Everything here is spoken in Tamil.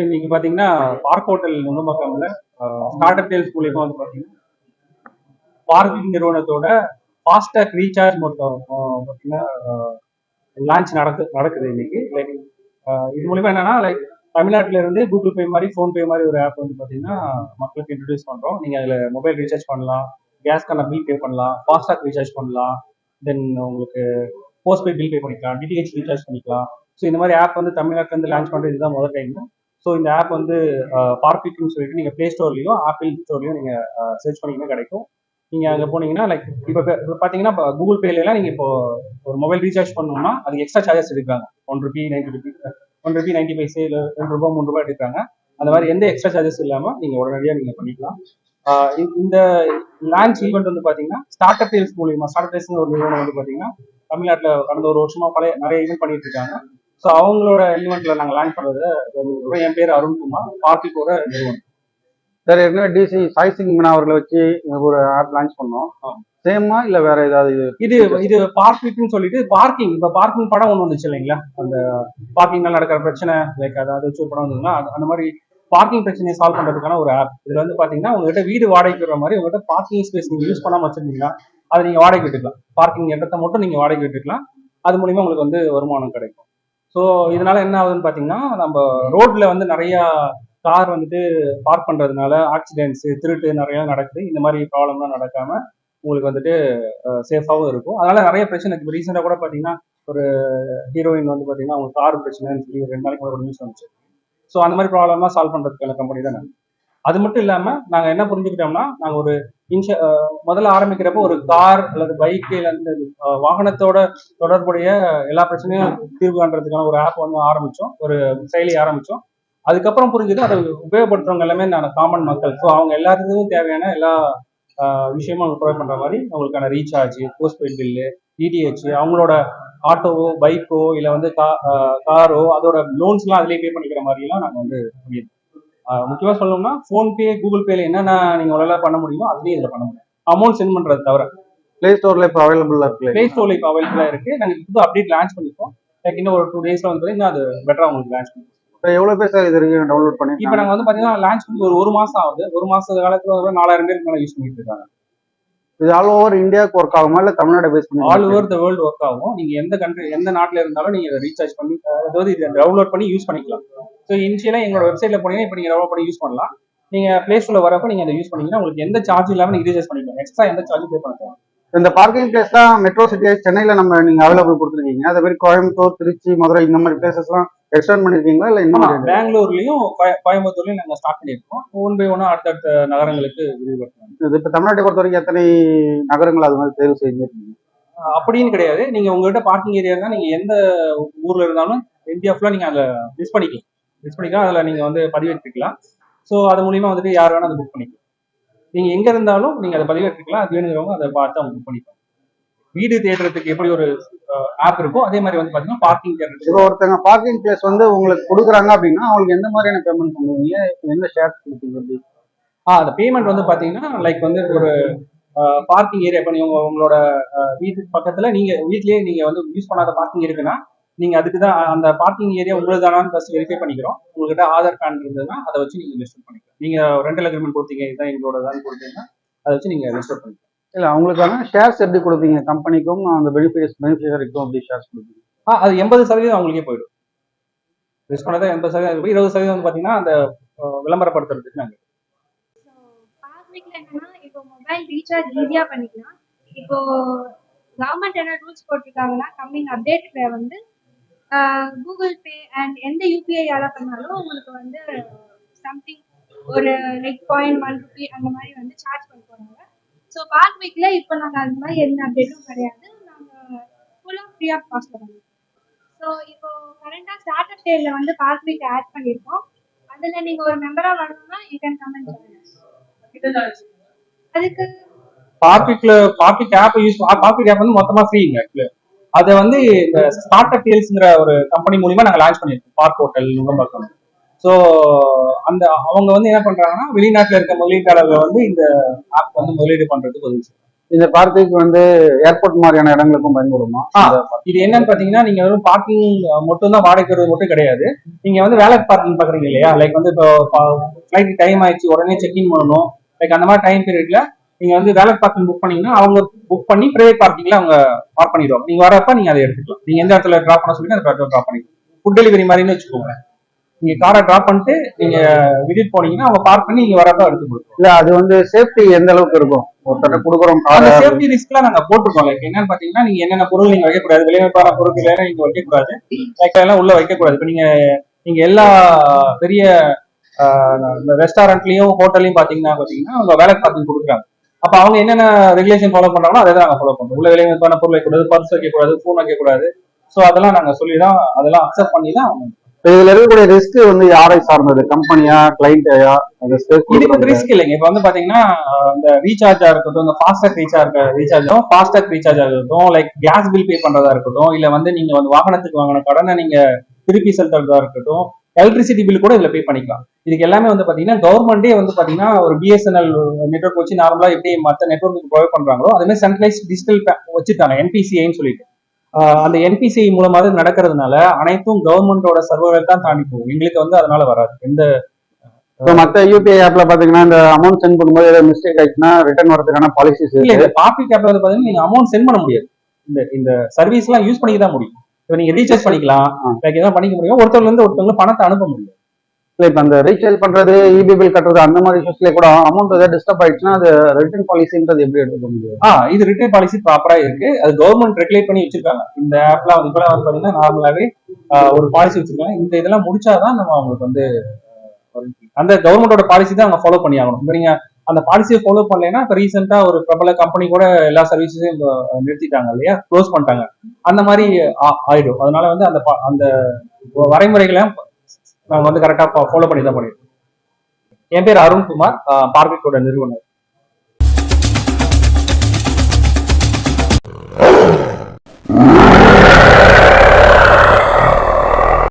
இன்னைக்கு பாத்தீங்கன்னா பார்க் ஹோட்டல் நுங்கம்பாக்கம்ல ஸ்டார்ட் அப் டேல்ஸ் மூலியமா வந்து பாத்தீங்கன்னா பார்க்கிங் நிறுவனத்தோட ஃபாஸ்டாக் ரீசார்ஜ் மட்டும் பாத்தீங்கன்னா லான்ச் நடக்கு நடக்குது இன்னைக்கு. லைக் இது மூலியமா என்னன்னா லைக் தமிழ்நாட்டில இருந்து கூகுள் பே மாதிரி ஃபோன் பே மாதிரி ஒரு ஆப் வந்து பாத்தீங்கன்னா மக்களுக்கு இன்ட்ரடியூஸ் பண்றோம். நீங்க அதுல மொபைல் ரீசார்ஜ் பண்ணலாம் கேஸ்க்கான பில் பே பண்ணலாம் ஃபாஸ்டாக் ரீசார்ஜ் பண்ணலாம் தென் உங்களுக்கு போஸ்ட் பே பில் பே பண்ணிக்கலாம் டிடிஹெச் ரீசார்ஜ் பண்ணிக்கலாம். ஸோ இந்த மாதிரி ஆப் வந்து தமிழ்நாட்டில் இருந்து லான்ச் பண்ணுறது இதுதான் முதல் டைம் ஸோ இந்த ஆப் வந்து பார்க்கிங்னு சொல்லிட்டு நீங்கள் ப்ளே ஸ்டோர்லேயும் ஆப்பிள் ஸ்டோர்லேயும் நீங்கள் சர்ச் பண்ணீங்கன்னா கிடைக்கும். நீங்கள் அங்கே போனீங்கன்னா லைக் இப்போ இப்போ பார்த்தீங்கன்னா இப்போ கூகுள் பேலலாம் நீங்கள் இப்போ ஒரு மொபைல் ரீசார்ஜ் பண்ணணும்னா அதுக்கு எக்ஸ்ட்ரா சார்ஜஸ் எடுக்கிறாங்க. One rupee ninety rupee one rupee ninety paise இல்லை ரெண்டு ரூபா மூணு ரூபாய் எடுக்கிறாங்க. அந்த மாதிரி எந்த எக்ஸ்ட்ரா சார்ஜஸ் இல்லாமல் நீங்கள் உடனடியாக நீங்கள் பண்ணிக்கலாம். இந்த- லான்ச் ஈவெண்ட் வந்து பார்த்தீங்கன்னா ஸ்டார்ட் அப் டேல்ஸ் மூலியமா ஸ்டார்ட் அப் டேல்ஸ் ஒரு நிறுவனம் வந்து பார்த்தீங்கன்னா தமிழ்நாட்டில் கடந்த ஒரு வருஷமா பழைய நிறைய ஈவெண்ட் பண்ணிட்டு இருக்காங்க. ஸோ அவங்களோட ஈவெண்ட்ல நாங்க லான்ச் பண்றது ஒரு- என் பேர் அருண்குமார். பார்ட்டிக்கோட நிறுவனம். சார் ஏற்கனவே டிசி சாய் சிங் மீனா அவர்களை வச்சு ஒரு ஆப் லான்ச் பண்ணோம். சேமா இல்ல வேற ஏதாவது இது? இது பார்க்கிங்னு சொல்லிட்டு பார்க்கிங் இப்ப பார்க்கிங் படம் ஒண்ணு வந்துச்சு இல்லைங்களா? அந்த பார்க்கிங்ல நடக்கிற பிரச்சனை லைக் அதாவது வச்சு படம் வந்ததுன்னா அந்த மாதிரி பார்க்கிங் பிரச்சனையை சால்வ் பண்றதுக்கான ஒரு ஆப் இதுல வந்து பாத்தீங்கன்னா உங்ககிட்ட வீடு வாடகைக்கு வர மாதிரி உங்ககிட்ட பார்க்கிங் ஸ்பேஸ் நீங்க யூஸ் பண்ணாம வச்சிருந்தீங்கன்னா அதை நீங்க வாடகை விட்டுக்கலாம். பார்க்கிங் இடத்த மட்டும் நீங்க வாடகை விட்டுக்கலாம். அது மூலியமா உங்களுக்கு வந்து வருமானம் கிடைக்கும். ஸோ இதனால என்ன ஆகுதுன்னு பார்த்தீங்கன்னா நம்ம ரோட்ல வந்து நிறைய கார் வந்துட்டு பார்க் பண்றதுனால ஆக்சிடென்ட்ஸ் திருட்டு நிறைய நடக்குது. இந்த மாதிரி ப்ராப்ளம்லாம் நடக்காம உங்களுக்கு வந்துட்டு சேஃபாகவும் இருக்கும். அதனால நிறைய பிரச்சனை இப்போ ரீசெண்டாக கூட பார்த்தீங்கன்னா ஒரு ஹீரோயின் வந்து பார்த்தீங்கன்னா அவங்க கார் பிரச்சனைன்னு சொல்லி ஒரு ரெண்டு நாளைக்கு கூட நியூஸ் வந்துச்சு. ஸோ அந்த மாதிரி ப்ராப்ளம்லாம் சால்வ் பண்ணுறதுக்கான கம்பெனி தான்? நான் அது மட்டும் இல்லாமல் நாங்கள் என்ன புரிஞ்சுக்கிட்டோம்னா நாங்கள் ஒரு இன்ஷ முதல்ல ஆரம்பிக்கிறப்போ ஒரு கார் அல்லது பைக்கு அல்லது வாகனத்தோட தொடர்புடைய எல்லா பிரச்சனையும் தீர்வு காண்றதுக்கான ஒரு ஆப் வந்து ஆரம்பித்தோம் ஒரு செயலி ஆரம்பித்தோம் அதுக்கப்புறம் புரிஞ்சது அதை உபயோகப்படுத்துறவங்க எல்லாமே நான் காமன் மக்கள். ஸோ அவங்க எல்லாத்துக்கும் தேவையான எல்லா விஷயமும் அவங்க ப்ரொவைட் பண்ற மாதிரி அவங்களுக்கான recharge postpaid bill DTH அவங்களோட ஆட்டோவோ பைக்கோ இல்லை வந்து கா காரோ அதோட லோன்ஸ்லாம் அதிலே பே பண்ணிக்கிற மாதிரிலாம் நாங்கள் வந்து பண்ணியிருக்கோம். ஆஹ் முக்கியமா சொல்லணும்னா ஃபோன்பே கூகுள் பேல என்னென்ன நீங்கள் உங்களால் பண்ண முடியுமோ அதுலேயும் இதில் பண்ண முடியும். அமௌண்ட் சென்ட் பண்ணுறது தவிர. பிளே ஸ்டோர்ல இப்போ அவைலபிளா இருக்குல்ல ப்ளே ஸ்டோர்ல இப்போ அவைலபிளாக இருக்கு. நாங்கள் புது அப்டேட் லான்ச் பண்ணிருக்கோம். இன்னும் ஒரு டூ டேஸ்ல வந்து இன்னும் அது பெட்டராக உங்களுக்கு லான்ச் பண்ணுவோம் இப்போ எவ்வளவு பேர் சார் இது வரைக்கும் டவுன்லோட் இப்போ பண்ணிருக்காங்க நாங்கள் வந்து பார்த்தீங்கன்னா லான்ச் பண்ணி ஒரு ஒரு மாசம் ஆகுது. ஒரு மாச காலத்துல வந்து நாலாயிரம் பேருக்கு மேலே யூஸ் பண்ணிட்டு இருக்காங்க. இது ஆல் ஓவர் இந்தியாவுக்கு ஒர்க் ஆகுமா இல்ல தமிழ்நாடு பேஸ் பண்ணி all over the world work ஆகும். நீங்க எந்த கண்ட்ரி எந்த நாட்டுல இருந்தாலும் நீங்க ரீசார்ஜ் பண்ணி அதாவது இதை டவுன்லோட் பண்ணி யூஸ் பண்ணிக்கலாம். ஸோ இனிஷியலா எங்களோட வெப்சைட்ல போனீங்கன்னா இப்போ நீங்க டவுன்லோட் பண்ணி யூஸ் பண்ணலாம். நீங்க பிளே ஸ்டோர்ல வரப்ப நீங்க அதை யூஸ் பண்ணீங்கன்னா உங்களுக்கு எந்த சார்ஜ் இல்லாம நீங்க ரீசார்ஜ் பண்ணிக்கலாம். எக்ஸ்ட்ரா எந்த சார்ஜும் பே பண்ண இந்த பார்க்கிங் பிளேஸ் தான் மெட்ரோ சிட்டி சென்னையில நம்ம நீங்க அவைலபிள் கொடுத்துருக்கீங்க. அதே மாதிரி கோயம்புத்தூர் திருச்சி மதுரை இந்த மாதிரி பிளேசஸ் எல்லாம் எக்ஸ்டெண்ட் பண்ணிருக்கீங்களா? இல்ல மாதிரி பெங்களூர்லயும் கோய- கோயம்புத்தூர்லயும் நாங்க ஸ்டார்ட் பண்ணியிருக்கோம் ஒன் பை ஒன்னா அடுத்தடுத்த நகரங்களுக்கு விரிவுபடுத்தலாம் இது இப்ப தமிழ்நாட்டை பொறுத்த வரைக்கும் எத்தனை நகரங்கள் அது மாதிரி தேர்வு செஞ்சிருக்கீங்க அப்படின்னு கிடையாது. நீங்க உங்ககிட்ட பார்க்கிங் ஏரியா இருந்தா நீங்க எந்த ஊர்ல இருந்தாலும் இந்தியா ஃபுல்லா நீங்க அதுல மிஸ் பண்ணிக்கலாம். மிஸ் பண்ணிக்கலாம் அதுல நீங்க வந்து பதிவேற்றிக்கலாம் ஸோ அது மூலியமா வந்துட்டு யார் வேணா அதை புக் பண்ணிக்கலாம். நீங்க எங்க இருந்தாலும் நீங்க அதை பதிவேற்றிக்கலாம் அது வேணுங்கிறவங்க அதை பார்த்து அவங்க புக் பண்ணிக்கலாம். வீடு தேடுறதுக்கு எப்படி ஒரு ஆப் இருக்கோ அதே மாதிரி வந்து பாத்தீங்கன்னா பார்க்கிங் இப்போ ஒருத்தங்க பார்க்கிங் பிளேஸ் வந்து உங்களுக்கு கொடுக்குறாங்க அப்படின்னா அவங்களுக்கு எந்த மாதிரியான பேமெண்ட் பண்ணுவீங்க? எந்த ஷேர்ஸ் கொடுப்பீங்க அப்படி ஆ அந்த பேமெண்ட் வந்து பாத்தீங்கன்னா லைக் வந்து ஒரு பார்க்கிங் ஏரியா இப்போ நீங்க உங்களோட வீட்டுக்கு பக்கத்துல நீங்க வீட்லயே நீங்க வந்து யூஸ் பண்ணாத பார்க்கிங் இருக்குன்னா நீங்க அதுக்கு தான் அந்த பார்க்கிங் ஏரியா உங்களுக்கு தானான்னு ஃபர்ஸ்ட் வெரிஃபை பண்ணிக்கிறோம். உங்ககிட்ட ஆதார் கார்டு இருந்ததுன்னா அதை வச்சு நீங்க ரெஜிஸ்டர் பண்ணிக்கலாம். நீங்க ரெண்டல் அக்ரிமெண்ட் கொடுத்தீங்க இதுதான் எங்களோட தான் கொடுத்தீங்கன்னா அதை வச்சு நீங்க ரெஜிஸ்டர் பண்ணிக்கலாம். இல்ல அவங்களுக்கான ஷேர்ஸ் எப்படி கொடுப்பீங்க? கம்பெனிக்கும் அந்த பெனிஃபிட்ஸ் பெனிஃபிஷரிக்கும் அப்படி ஷேர்ஸ் கொடுப்பீங்க? ஆ அது எண்பது சதவீதம் அவங்களுக்கே போயிடும். ரிஸ்க் பண்ணதை எண்பது சதவீதம் போய் இருபது சதவீதம் வந்து பாத்தீங்கன்னா அந்த விளம்பரப்படுத்துறதுக்கு நாங்க. இப்போ மொபைல் ரீசார்ஜ் ஈஸியாக பண்ணிக்கலாம். இப்போ கவர்மெண்ட் என்ன ரூல்ஸ் போட்டிருக்காங்கன்னா கம்மிங் அப்டேட்ல வந்து கூகுள் பே அண்ட் எந்த யூபிஐயால பண்ணாலும் உங்களுக்கு வந்து சம்திங் ஒரு லைக் பாயிண்ட் ஒன் ருபி அந்த மாதிரி வந்து சார்ஜ் பண்ண போறாங்க ஸோ பார்க்விக்ல இப்போ நாங்கள் அந்த மாதிரி எந்த அப்டேட்டும் கிடையாது. நாங்கள் ஃபுல்லாக ஃப்ரீ ஆஃப் காஸ்ட் பண்ணுவோம் ஸோ இப்போ கரண்டாக ஸ்டார்ட் அப் டேல வந்து பார்க்விக் ஆட் பண்ணியிருக்கோம் அதில் நீங்கள் ஒரு மெம்பராக வரணும்னா யூ கேன் கமெண்ட் அதுக்கு பார்க்கிக்ல parking app use parking app வந்து மொத்தமா ஃப்ரீங்க ஆக்சுவலி அதை வந்து இந்த ஸ்டார்ட் அப் டீல்ஸ்ங்கிற ஒரு கம்பெனி மூலியமா நாங்க லான்ச் பண்ணியிருக்கோம். பார்க் ஹோட்டல் நுங்கம்பாக்கம் ஸோ அந்த அவங்க வந்து என்ன பண்றாங்கன்னா வெளிநாட்டுல இருக்க முதலீட்டாளர்கள் வந்து இந்த ஆப் வந்து முதலீடு பண்றதுக்கு உதவி செய்யும் இந்த பார்க்கிங் வந்து ஏர்போர்ட் மாதிரியான இடங்களுக்கும் பயன்படுமா. இது என்னன்னு பாத்தீங்கன்னா நீங்க வெறும் பார்க்கிங் மட்டும் தான் வாடகைக்கு மட்டும் கிடையாது. நீங்க வந்து வேலை பார்க்கிங் பாக்குறீங்க இல்லையா? லைக் வந்து இப்போ ஃபிளைட் டைம் ஆயிடுச்சு உடனே செக் இன் பண்ணணும். லைக் அந்த மாதிரி டைம் பீரியட்ல நீங்க வந்து வேலை பார்க்கிங் புக் பண்ணீங்கன்னா அவங்க புக் பண்ணி பிரைவேட் பார்க்கிங்ல அவங்க பார்க் பண்ணிடுவாங்க. நீங்க வரப்ப நீங்க அதை எடுத்துக்கலாம். நீங்க எந்த இடத்துல டிராப் பண்ண சொல்லி அந்த இடத்துல டிராப் பண்ணிக்கலாம். ஃபுட் டெலிவரி மாதிரின்னு வச்சுக்கோங்க நீங்க காரை டிராப் பண்ணிட்டு நீங்க விசிட் போனீங்கன்னா அவங்க பார்க் பண்ணி நீங்க வரப்ப எடுத்து கொடுக்கும் இல்ல அது வந்து சேஃப்டி எந்த அளவுக்கு இருக்கும்? ஒருத்தர கொடுக்குறோம் அந்த சேஃப்டி ரிஸ்க்லாம் நாங்க போட்டிருக்கோம். லைக் என்னன்னு பாத்தீங்கன்னா நீங்க என்னென்ன பொருள் நீங்க வைக்கக்கூடாது விளைவிப்பான பொருட்கள் எல்லாம் நீங்க வைக்கக்கூடாது. லைக் அதெல்லாம் உள்ள வைக்கக்கூடாது. இப்போ நீங்க நீங்க எல்லா பெரிய ரெஸ்டாரண்ட்லயும் ஹோட்டல்லையும் பாத்தீங்கன்னா பாத்தீங்கன்னா அவங்க வேலை பார்க்கிங் கொடுக்குறாங்க. அப்ப அவங்க என்னென்ன ரெகுலேஷன் ஃபாலோ பண்றாங்களோ அதை தான் நாங்க ஃபாலோ பண்றோம். உள்ள விளைவிப்பான பொருள் வைக்கக்கூடாது பர்ஸ் வைக்கக்கூடாது ஃபோன் வைக்கக்கூடாது. ஸோ அதெல்லாம் நாங்க சொல்லி தான் அதெல்லாம் அக்செப்ட் பண்ணி தான் இப்ப இதுல இருக்கக்கூடிய ரிஸ்க் வந்து யாரை சார்ந்தது? கம்பெனியா கிளைண்டையா அது இதுக்கு வந்து ரிஸ்க் இல்லைங்க. இப்போ வந்து பாத்தீங்கன்னா இந்த ரீசார்ஜா இருக்கட்டும் இந்த ஃபாஸ்டாக் ரீசார்ஜ் ரீசார்ஜும் ஃபாஸ்டாக் ரீசார்ஜா இருக்கட்டும் லைக் கேஸ் பில் பே பண்றதா இருக்கட்டும் இல்ல வந்து நீங்க வந்து வாகனத்துக்கு வாங்கின கடனை நீங்க திருப்பி செலுத்துறதா இருக்கட்டும் எலக்ட்ரிசிட்டி பில் கூட இதுல பே பண்ணிக்கலாம். இதுக்கு எல்லாமே வந்து பாத்தீங்கன்னா கவர்மெண்டே வந்து பாத்தீங்கன்னா ஒரு பிஎஸ்என்எல் நெட்வொர்க் வச்சு நார்மலா எப்படி மத்த நெட்வொர்க் ப்ரொவைட் பண்றாங்களோ அதே மாதிரி சென்ட்ரலைஸ் டிஜிட்டல் வச்சுட்டாங்க என்பிசிஐன்னு சொல்லிட்டு. அந்த என்பிசிஐ மூலமா இது நடக்கிறதுனால அனைத்தும் கவர்மெண்டோட சர்வர்கள் தான் தாண்டி போகும். எங்களுக்கு வந்து அதனால வராது. எந்த இப்போ மத்த யூபிஐ ஆப்ல பாத்தீங்கன்னா இந்த அமௌண்ட் சென்ட் பண்ணும்போது ஏதாவது மிஸ்டேக் ஆயிடுச்சுன்னா ரிட்டர்ன் வரதுக்கான பாலிசிஸ் இல்ல காப்பி கேப்ல வந்து பாத்தீங்கன்னா நீங்க அமௌண்ட் சென்ட் பண்ண முடியாது. இந்த இந்த சர்வீஸ் எல்லாம் யூஸ் பண்ணிக்க தான் முடியும். இப்போ நீங்க ரீசார்ஜ் பண்ணிக்கலாம். லைக் எதாவது பண்ணிக்க முடியும் ஒருத்தர்ல இருந்து ஒருத்தவங்க பணத்தை அனுப்ப முடியும். இல்ல இப்ப அந்த ரீசார்ஜ் பண்றது இபி பில் கட்டுறது அந்த மாதிரி இஷ்யூஸ்ல கூட அமௌண்ட் ஏதாவது டிஸ்டர்ப் ஆயிடுச்சுன்னா அது ரிட்டர்ன் பாலிசின்றது எப்படி எடுத்துக்க முடியும்? ஆ இது ரிட்டர்ன் பாலிசி ப்ராப்பரா இருக்கு. அது கவர்மெண்ட் ரெகுலேட் பண்ணி வச்சிருக்காங்க. இந்த ஆப்லாம் வந்து இப்பலாம் வந்து நார்மலாவே ஒரு பாலிசி வச்சிருக்காங்க. இந்த இதெல்லாம் முடிச்சாதான் நம்ம அவங்களுக்கு வந்து அந்த கவர்மெண்டோட பாலிசி தான் அவங்க ஃபாலோ பண்ணி ஆகணும் இப்போ நீங்க அந்த பாலிசியை ஃபாலோ பண்ணலைன்னா இப்போ ரீசெண்டா ஒரு பிரபல கம்பெனி கூட எல்லா சர்வீசஸையும் நிறுத்திட்டாங்க இல்லையா? க்ளோஸ் பண்ணிட்டாங்க. அந்த மாதிரி ஆயிடும். அதனால வந்து அந்த அந்த வரைமுறைகளை நாங்க வந்து கரெக்டா ஃபாலோ பண்ணி தான் பண்ணிருக்கோம். என் பேர் அருண்குமார். பார்க்கெட்டோட நிறுவனர்.